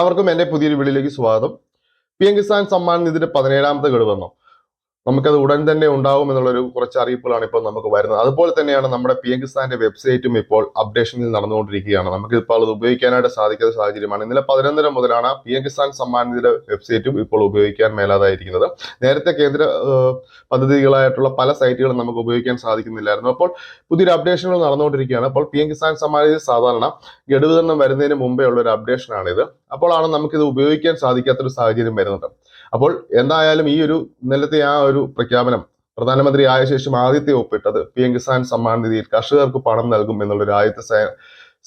അവർക്കും എന്റെ പുതിയൊരു വീഡിയോയിലേക്ക് സ്വാഗതം. പി എം കിസാൻ സമ്മാൻ നിധിയുടെ പതിനേഴാമത്തെ ഗഡു വന്നു. നമുക്കത് ഉടൻ തന്നെ ഉണ്ടാവും എന്നുള്ളൊരു കുറച്ച് അറിയിപ്പുകളാണ് ഇപ്പോൾ നമുക്ക് വരുന്നത്. അതുപോലെ തന്നെയാണ് നമ്മുടെ പി എം കിസാന്റെ വെബ്സൈറ്റും ഇപ്പോൾ അപ്ഡേഷനിൽ നടന്നുകൊണ്ടിരിക്കുകയാണ്. നമുക്ക് ഇപ്പോൾ അത് ഉപയോഗിക്കാനായിട്ട് സാധിക്കുന്ന സാഹചര്യമാണ്. ഇന്നലെ പതിനൊന്നര മുതലാണ് പി എം കിസാൻ സമ്മാൻ വെബ്സൈറ്റും ഇപ്പോൾ ഉപയോഗിക്കാൻ മേലാതായിരിക്കുന്നത്. നേരത്തെ കേന്ദ്ര പദ്ധതികളായിട്ടുള്ള പല സൈറ്റുകളും നമുക്ക് ഉപയോഗിക്കാൻ സാധിക്കുന്നില്ലായിരുന്നു. അപ്പോൾ പുതിയൊരു അപ്ഡേഷനുകൾ നടന്നുകൊണ്ടിരിക്കുകയാണ്. അപ്പോൾ പി എം കിസാൻ സമ്മാൻ സാധാരണ ഗഡു വിതരണം വരുന്നതിന് മുമ്പേ ഉള്ള ഒരു അപ്ഡേഷനാണിത്. അപ്പോഴാണ് നമുക്കിത് ഉപയോഗിക്കാൻ സാധിക്കാത്തൊരു സാഹചര്യം വരുന്നത്. അപ്പോൾ എന്തായാലും ഈ ഒരു ഇന്നലത്തെ ആ ഒരു പ്രഖ്യാപനം പ്രധാനമന്ത്രി ആയ ശേഷം ആദ്യത്തെ ഒപ്പിട്ടത് പി എം കിസാൻ സമ്മാൻ നിധിയിൽ കർഷകർക്ക് പണം നൽകും എന്നുള്ളൊരു ആദ്യത്തെ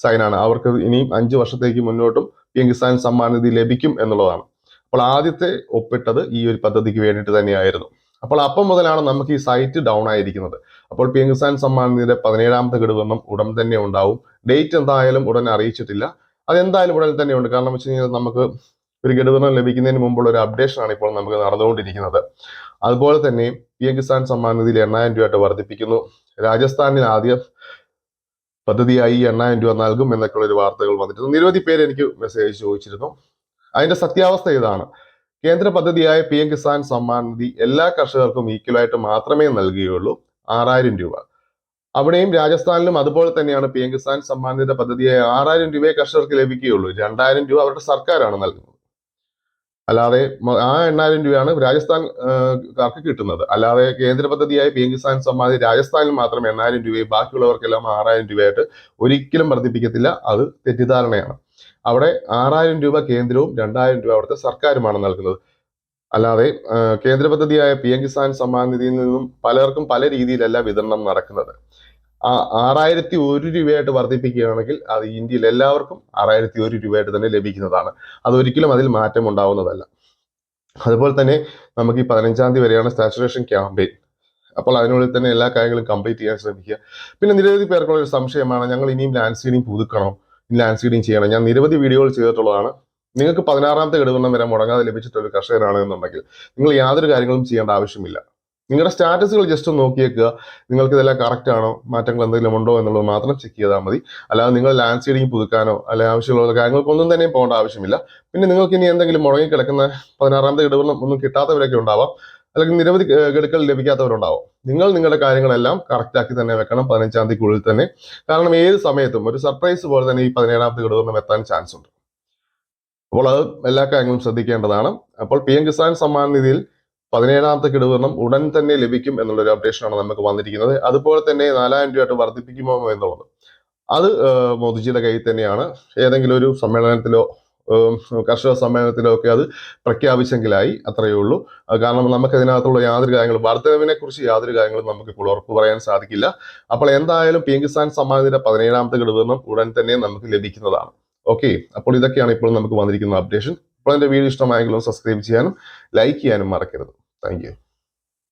സൈനാണ്. അവർക്ക് ഇനിയും അഞ്ചു വർഷത്തേക്ക് മുന്നോട്ടും പി എം കിസാൻ സമ്മാൻ നിധി ലഭിക്കും എന്നുള്ളതാണ്. അപ്പോൾ ആദ്യത്തെ ഒപ്പിട്ടത് ഈ ഒരു പദ്ധതിക്ക് വേണ്ടിയിട്ട് തന്നെയായിരുന്നു. അപ്പോൾ അപ്പം മുതലാണ് നമുക്ക് ഈ സൈറ്റ് ഡൗൺ ആയിരിക്കുന്നത്. അപ്പോൾ പി എം കിസാൻ സമ്മാൻ നിധിയുടെ പതിനേഴാമത്തെ ഗഡുവെണ്ണം ഉടൻ തന്നെ ഉണ്ടാവും. ഡേറ്റ് എന്തായാലും ഉടൻ അറിയിച്ചിട്ടില്ല. അതെന്തായാലും ഉടൻ തന്നെ ഉണ്ട്. കാരണം വെച്ച് കഴിഞ്ഞാൽ നമുക്ക് ഒരു ഗഡുവെണ്ണം ലഭിക്കുന്നതിന് മുമ്പുള്ള ഒരു അപ്ഡേഷനാണ് ഇപ്പോൾ നമുക്ക് നടന്നുകൊണ്ടിരിക്കുന്നത്. അതുപോലെ തന്നെ പി എം കിസാൻ സമ്മാൻ നിധിയിൽ എണ്ണായിരം രൂപയായിട്ട് വർദ്ധിപ്പിക്കുന്നു. രാജസ്ഥാനിൽ ആദ്യ പദ്ധതിയായി എണ്ണായിരം രൂപ നൽകും എന്നൊക്കെയുള്ള ഒരു വാർത്തകൾ വന്നിട്ടുണ്ട് നിരവധി പേര് എനിക്ക് മെസ്സേജ് ചോദിച്ചിരുന്നു. അതിന്റെ സത്യാവസ്ഥ ഇതാണ്. കേന്ദ്ര പദ്ധതിയായ പി എം കിസാൻ സമ്മാൻ നിധി എല്ലാ കർഷകർക്കും ഈക്വലായിട്ട് മാത്രമേ നൽകുകയുള്ളൂ. ആറായിരം രൂപ. അവിടെയും രാജസ്ഥാനിലും അതുപോലെ തന്നെയാണ് പി എം കിസാൻ സമ്മാൻ പദ്ധതിയായ ആറായിരം രൂപയെ കർഷകർക്ക് ലഭിക്കുകയുള്ളൂ. രണ്ടായിരം രൂപ അവരുടെ സർക്കാരാണ് നൽകുന്നത്. അല്ലാതെ ആ എണ്ണായിരം രൂപയാണ് രാജസ്ഥാൻ ഏഹ്, കാർക്ക് കിട്ടുന്നത്. അല്ലാതെ കേന്ദ്ര പദ്ധതിയായ പി എം കിസാൻ സമ്മാൻ രാജസ്ഥാനിൽ മാത്രം എണ്ണായിരം രൂപയും ബാക്കിയുള്ളവർക്കെല്ലാം ആറായിരം രൂപയായിട്ട് ഒരിക്കലും വർദ്ധിപ്പിക്കത്തില്ല. അത് തെറ്റിദ്ധാരണയാണ്. അവിടെ ആറായിരം രൂപ കേന്ദ്രവും രണ്ടായിരം രൂപ അവിടുത്തെ സർക്കാരുമാണ് നൽകുന്നത്. അല്ലാതെ കേന്ദ്ര പദ്ധതിയായ പി എം കിസാൻ സമ്മാൻ നിധിയിൽ നിന്നും പലർക്കും പല രീതിയിലല്ല വിതരണം നടക്കുന്നത്. ആ ആറായിരത്തി ഒരു രൂപയായിട്ട് വർദ്ധിപ്പിക്കുകയാണെങ്കിൽ അത് ഇന്ത്യയിൽ എല്ലാവർക്കും ആറായിരത്തി ഒരു രൂപയായിട്ട് തന്നെ ലഭിക്കുന്നതാണ്. അതൊരിക്കലും അതിൽ മാറ്റം ഉണ്ടാവുന്നതല്ല. അതുപോലെ തന്നെ നമുക്ക് ഈ പതിനഞ്ചാം തീയതി വരെയാണ് സാച്ചുറേഷൻ ക്യാമ്പയിൻ. അപ്പോൾ അതിനുള്ളിൽ തന്നെ എല്ലാ കാര്യങ്ങളും കംപ്ലീറ്റ് ചെയ്യാൻ ശ്രമിക്കുക. പിന്നെ നിരവധി പേർക്കുള്ള ഒരു സംശയമാണ് ഞങ്ങൾ ഇനിയും ലാൻഡ് സീഡിങ് പുതുക്കണോ? ലാൻഡ് സീഡിങ് ചെയ്യണം? ഞാൻ നിരവധി വീഡിയോകൾ ചെയ്തിട്ടുള്ളതാണ്. നിങ്ങൾക്ക് പതിനാറാമത്തെ ഇടവണ്ണം വരെ മുടങ്ങാതെ ലഭിച്ചിട്ടൊരു കർഷകനാണ് എന്നുണ്ടെങ്കിൽ നിങ്ങൾ യാതൊരു കാര്യങ്ങളും ചെയ്യേണ്ട ആവശ്യമില്ല. നിങ്ങളുടെ സ്റ്റാറ്റസുകൾ ജസ്റ്റ് ഒന്ന് നോക്കിയേക്കുക നിങ്ങൾക്ക് ഇതെല്ലാം കറക്റ്റ് ആണോ? മാറ്റങ്ങൾ എന്തെങ്കിലും ഉണ്ടോ എന്നുള്ളത് മാത്രം ചെക്ക് ചെയ്താൽ മതി. അല്ലാതെ നിങ്ങൾ ലാൻഡ് സീഡിങ് പുതുക്കാനോ അല്ലെ ആവശ്യമുള്ള കാര്യങ്ങൾക്കൊന്നും തന്നെ പോകേണ്ട ആവശ്യമില്ല. പിന്നെ നിങ്ങൾക്ക് ഇനി എന്തെങ്കിലും മുടങ്ങി കിടക്കുന്ന പതിനാറാമത്തെ ഗഡുവണ്ണം ഒന്നും കിട്ടാത്തവരൊക്കെ ഉണ്ടാവാം. അല്ലെങ്കിൽ നിരവധി ഗഡുക്കൾ ലഭിക്കാത്തവരുണ്ടാവും. നിങ്ങൾ നിങ്ങളുടെ കാര്യങ്ങളെല്ലാം കറക്റ്റ് ആക്കി തന്നെ വെക്കണം പതിനഞ്ചാം തീയതിക്കുള്ളിൽ തന്നെ. കാരണം ഏത് സമയത്തും ഒരു സർപ്രൈസ് പോലെ തന്നെ ഈ പതിനേഴാമത്തെ ഗഡുവണ്ണം എത്താൻ ചാൻസ് ഉണ്ട്. അപ്പോൾ അത് എല്ലാ കാര്യങ്ങളും ശ്രദ്ധിക്കേണ്ടതാണ്. അപ്പോൾ പി എം കിസാൻ സമ്മാൻ നിധിയിൽ പതിനേഴാമത്തെ ഗഡുവണ്ണം ഉടൻ തന്നെ ലഭിക്കും എന്നുള്ളൊരു അപ്ഡേഷനാണ് നമുക്ക് വന്നിരിക്കുന്നത്. അതുപോലെ തന്നെ നാലായിരം രൂപയായിട്ട് വർദ്ധിപ്പിക്കുമോ എന്നുള്ളത്. അത് മോദിജിയുടെ കയ്യിൽ തന്നെയാണ്. ഏതെങ്കിലും ഒരു സമ്മേളനത്തിലോ കർഷക സമ്മേളനത്തിലോ ഒക്കെ അത് പ്രഖ്യാപിച്ചെങ്കിലായി അത്രയേ ഉള്ളൂ. കാരണം നമുക്ക് അതിനകത്തുള്ള യാതൊരു കാര്യങ്ങളും വർധനവിനെ കുറിച്ച് യാതൊരു കാര്യങ്ങളും നമുക്ക് ഇപ്പോൾ ഉറപ്പ് പറയാൻ സാധിക്കില്ല. അപ്പോൾ എന്തായാലും പി എം കിസാൻ സമ്മാനത്തിന്റെ പതിനേഴാമത്തെ ഘടകം ഉടൻ തന്നെ നമുക്ക് ലഭിക്കുന്നതാണ്. ഓക്കെ അപ്പോൾ ഇതൊക്കെയാണ് ഇപ്പോൾ നമുക്ക് വന്നിരിക്കുന്ന അപ്ഡേഷൻ അപ്പോൾ എന്റെ വീഡിയോ ഇഷ്ടമായെങ്കിലും സബ്സ്ക്രൈബ് ചെയ്യാനും ലൈക്ക് ചെയ്യാനും മറക്കരുത്. Thank you.